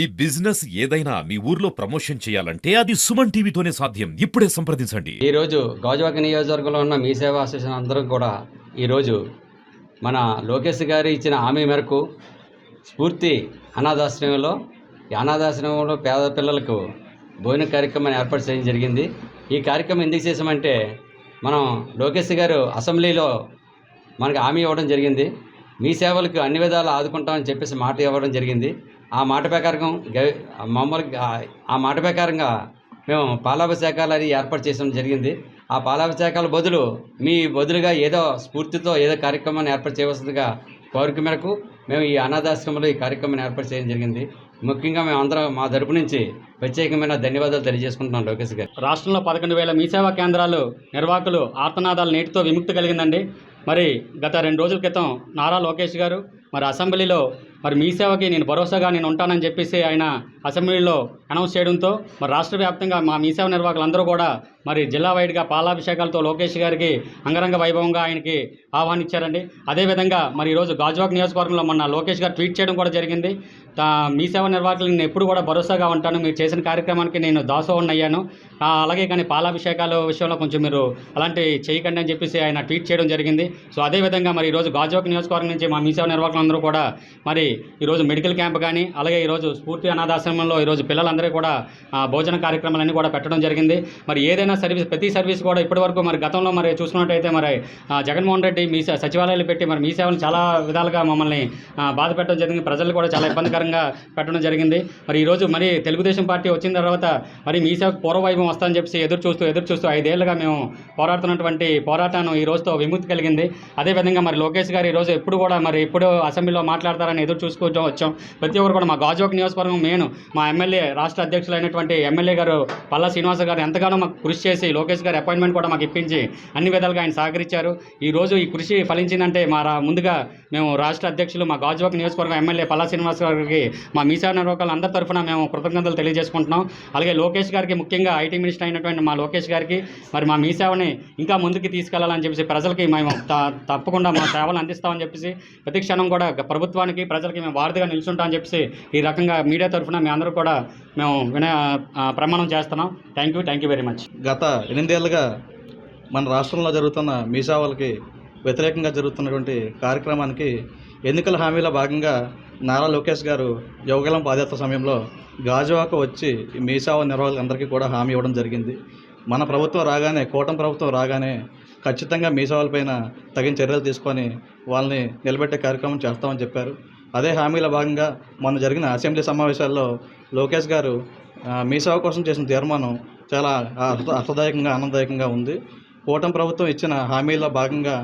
ఈ బిజినెస్ ఏదైనా మీ ఊర్లో ప్రమోషన్ చేయాలంటే అది సుమన్ టీవీతోనే సాధ్యం. ఇప్పుడే సంప్రదించండి. ఈ రోజు గాజువాక నియోజకవర్గంలో ఉన్న మీ సేవా అసోసియేషన్ అందరూ కూడా ఈరోజు మన లోకేష్ గారు ఇచ్చిన హామీ మేరకు స్ఫూర్తి అనాథాశ్రమంలో ఈ అనాథాశ్రమంలో పేద పిల్లలకు భోజన కార్యక్రమాన్ని ఏర్పాటు చేయడం జరిగింది. ఈ కార్యక్రమం ఎందుకు చేసామంటే మనం లోకేష్ గారు అసెంబ్లీలో మనకు హామీ ఇవ్వడం జరిగింది. మీ సేవలకు అన్ని విధాలు ఆదుకుంటామని చెప్పేసి మాట ఇవ్వడం జరిగింది. ఆ మాట ప్రకారం గ- మామూలుగా ఆ మాట ప్రకారంగా మేము పాలాభిషేకాలు అది ఏర్పాటు చేయడం జరిగింది. ఆ పాలాభిషేకాల బదులు మీ బదులుగా ఏదో స్ఫూర్తితో ఏదో కార్యక్రమాన్ని ఏర్పాటు చేయవలసిందిగా కోరిక మేరకు మేము ఈ అనాథాశ్రమంలో ఈ కార్యక్రమాన్ని ఏర్పాటు చేయడం జరిగింది. ముఖ్యంగా మేము అందరం మా తరపు నుంచి ప్రత్యేకమైన ధన్యవాదాలు తెలియజేసుకుంటున్నాం లోకేష్ గారు. రాష్ట్రంలో పదకొండు వేల మీ సేవా కేంద్రాలు నిర్వాహకులు ఆర్తనాదాల నేటితో విముక్తి కలిగిందండి. మరి గత రెండు రోజుల క్రితం నారా లోకేష్ గారు మరి అసెంబ్లీలో మరి మీ సేవకి నేను భరోసాగా నేను ఉంటానని చెప్పేసి ఆయన అసెంబ్లీలో అనౌన్స్ చేయడంతో మరి రాష్ట్ర వ్యాప్తంగా మా మీ సేవ నిర్వాహకులందరూ కూడా మరి జిల్లా వైడ్గా పాలాభిషేకాలతో లోకేష్ గారికి అంగరంగ వైభవంగా ఆయనకి ఆహ్వానించారండి. అదేవిధంగా మరి ఈరోజు గాజువాక్ నియోజకవర్గంలో మొన్న లోకేష్ గారు ట్వీట్ చేయడం కూడా జరిగింది. మీ సేవ నిర్వాహకులు నేను ఎప్పుడు కూడా భరోసాగా ఉంటాను. మీరు చేసిన కార్యక్రమానికి నేను దాసోహన్ అయ్యాను. అలాగే కానీ పాలాభిషేకాల విషయంలో కొంచెం మీరు అలాంటి చేయకండి అని చెప్పేసి ఆయన ట్వీట్ చేయడం జరిగింది. సో అదేవిధంగా మరి ఈరోజు గాజువాక్ నియోజకవర్గం నుంచి మా మీ సేవ పోషకులందరూ కూడా మరి ఈరోజు మెడికల్ క్యాంప్ కానీ అలాగే ఈరోజు స్ఫూర్తి అనాథాశ్రమంలో ఈరోజు పిల్లలందరూ కూడా భోజన కార్యక్రమాలన్నీ కూడా పెట్టడం జరిగింది. మరి ఏదైనా సర్వీస్ ప్రతి సర్వీస్ కూడా ఇప్పటివరకు మరి గతంలో మరి చూసుకున్నట్టయితే మరి జగన్మోహన్ రెడ్డి మీ సచివాలయాలు పెట్టి మరి మీ సేవలు చాలా విధాలుగా మమ్మల్ని బాధ పెట్టడం జరిగింది. ప్రజలు కూడా చాలా ఇబ్బందికరంగా పెట్టడం జరిగింది. మరి ఈరోజు మరి తెలుగుదేశం పార్టీ వచ్చిన తర్వాత మరి మీ సేవకు పూర్వవైభవం వస్తుందని చెప్పి ఎదురు చూస్తూ ఎదురు చూస్తూ ఐదేళ్ళుగా మేము పోరాడుతున్నటువంటి పోరాటాన్ని ఈ రోజుతో విముక్తి కలిగింది. అదేవిధంగా మరి లోకేష్ గారు ఈరోజు ఎప్పుడు కూడా మరి ఎప్పుడు అసెంబ్లీలో మాట్లాడతారని ఎదురు చూసుకుంటూ వచ్చాం. ప్రతి ఒక్కరు కూడా మా గాజువాక నియోజకవర్గం మెయిన్. మా ఎమ్మెల్యే రాష్ట్ర అధ్యక్షులైనటువంటి ఎమ్మెల్యే గారు పల్లా శ్రీనివాస గారు ఎంతగానో మాకు కృషి చేసి లోకేష్ గారు అపాయింట్మెంట్ కూడా మాకు ఇప్పించి అన్ని విధాలుగా ఆయన సహకరించారు. ఈ రోజు ఈ కృషి ఫలించిందంటే మా ముందుగా మేము రాష్ట్ర అధ్యక్షులు మా గాజువాక నియోజకవర్గం ఎమ్మెల్యే పల్లా శ్రీనివాస్ గారికి మా మీసా నిర్వాహకులు అందరి తరఫున మేము కృతజ్ఞతలు తెలియజేసుకుంటున్నాం. అలాగే లోకేష్ గారికి ముఖ్యంగా ఐటీ మినిస్టర్ అయినటువంటి మా లోకేష్ గారికి మరి మా మీ సేవని ఇంకా ముందుకు తీసుకెళ్ళాలని చెప్పేసి ప్రజలకి మేము తప్పకుండా మా సేవలు అందిస్తామని చెప్పేసి ప్రతి క్షణం కూడా ప్రభుత్వానికి ప్రజలకి మేము వారధిగా నిల్చుంటామని చెప్పేసి ఈ రకంగా మీడియా తరఫున మీ అందరూ కూడా మేము వినయ ప్రమాణం చేస్తున్నాం. Thank you thank you very much గత ఎనిమిదేళ్ళుగా మన రాష్ట్రంలో జరుగుతున్న మీసావలకి వ్యతిరేకంగా జరుగుతున్నటువంటి కార్యక్రమానికి ఎన్నికల హామీలో భాగంగా నారా లోకేష్ గారు యోగలం పాదయాత్ర సమయంలో గాజువాక వచ్చి ఈ మీసావ నిర్వాహకులందరికీ కూడా హామీ ఇవ్వడం జరిగింది. మన ప్రభుత్వం రాగానే కూటమి ప్రభుత్వం రాగానే ఖచ్చితంగా మీసావలపైన తగిన చర్యలు తీసుకొని వాళ్ళని నిలబెట్టే కార్యక్రమం చేస్తామని చెప్పారు. అదే హామీలో భాగంగా మొన్న జరిగిన అసెంబ్లీ సమావేశాల్లో లోకేష్ గారు మీసేవ కోసం చేసిన తీర్మానం చాలా అర్థదాయకంగా ఆనందదాయకంగా ఉంది. కూటమి ప్రభుత్వం ఇచ్చిన హామీల్లో భాగంగా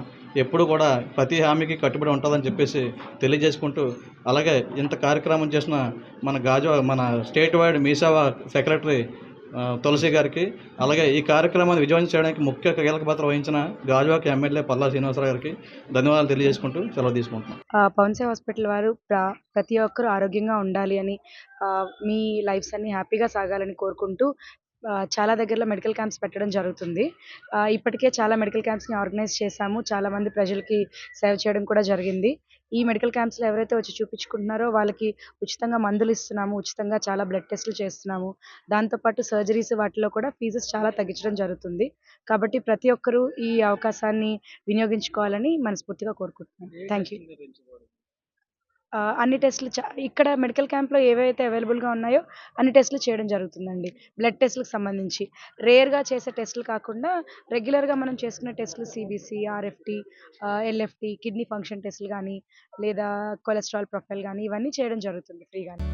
ఎప్పుడు కూడా ప్రతి హామీకి కట్టుబడి ఉంటుందని చెప్పేసి తెలియజేసుకుంటూ అలాగే ఇంత కార్యక్రమం చేసిన మన గాజు మన state wide MeeSeva secretary Tulasi గారికి అలాగే ఈ కార్యక్రమాన్ని విజయవంతం చేయడానికి ముఖ్య కీలక పాత్ర వహించిన గాజువాక ఎమ్మెల్యే పల్లా శ్రీనివాసరావు గారికి ధన్యవాదాలు తెలియజేసుకుంటూ సెలవు తీసుకుంటున్నాం. ఆ, పవన్ హాస్పిటల్ వారు ప్ర ప్రతి ఒక్కరూ ఆరోగ్యంగా ఉండాలి అని ఆ, మీ లైఫ్స్ అన్ని హ్యాపీగా సాగాలని కోరుకుంటూ చాలా దగ్గరలో మెడికల్ క్యాంప్స్ పెట్టడం జరుగుతుంది. ఇప్పటికే చాలా మెడికల్ క్యాంప్స్ని ఆర్గనైజ్ చేశాము. చాలా మంది ప్రజలకి సేవ చేయడం కూడా జరిగింది. ఈ మెడికల్ క్యాంప్స్లో ఎవరైతే వచ్చి చూపించుకుంటున్నారో వాళ్ళకి ఉచితంగా మందులు ఇస్తున్నాము. ఉచితంగా చాలా బ్లడ్ టెస్టులు చేస్తున్నాము. దాంతోపాటు సర్జరీస్ వాటిలో కూడా ఫీజెస్ చాలా తగ్గించడం జరుగుతుంది. కాబట్టి ప్రతి ఒక్కరూ ఈ అవకాశాన్ని వినియోగించుకోవాలని మనస్ఫూర్తిగా కోరుకుంటున్నాను. థ్యాంక్ యూ అన్ని టెస్టులు చా ఇక్కడ మెడికల్ క్యాంప్లో ఏవైతే అవైలబుల్గా ఉన్నాయో అన్ని టెస్టులు చేయడం జరుగుతుందండి. బ్లడ్ టెస్టులకు సంబంధించి. రేర్గా చేసే టెస్టులు కాకుండా రెగ్యులర్గా మనం చేసుకునే టెస్టులు CBC RFT LFT kidney function టెస్టులు కానీ లేదా కొలెస్ట్రాల్ ప్రొఫైల్ కానీ ఇవన్నీ చేయడం జరుగుతుంది ఫ్రీగానే.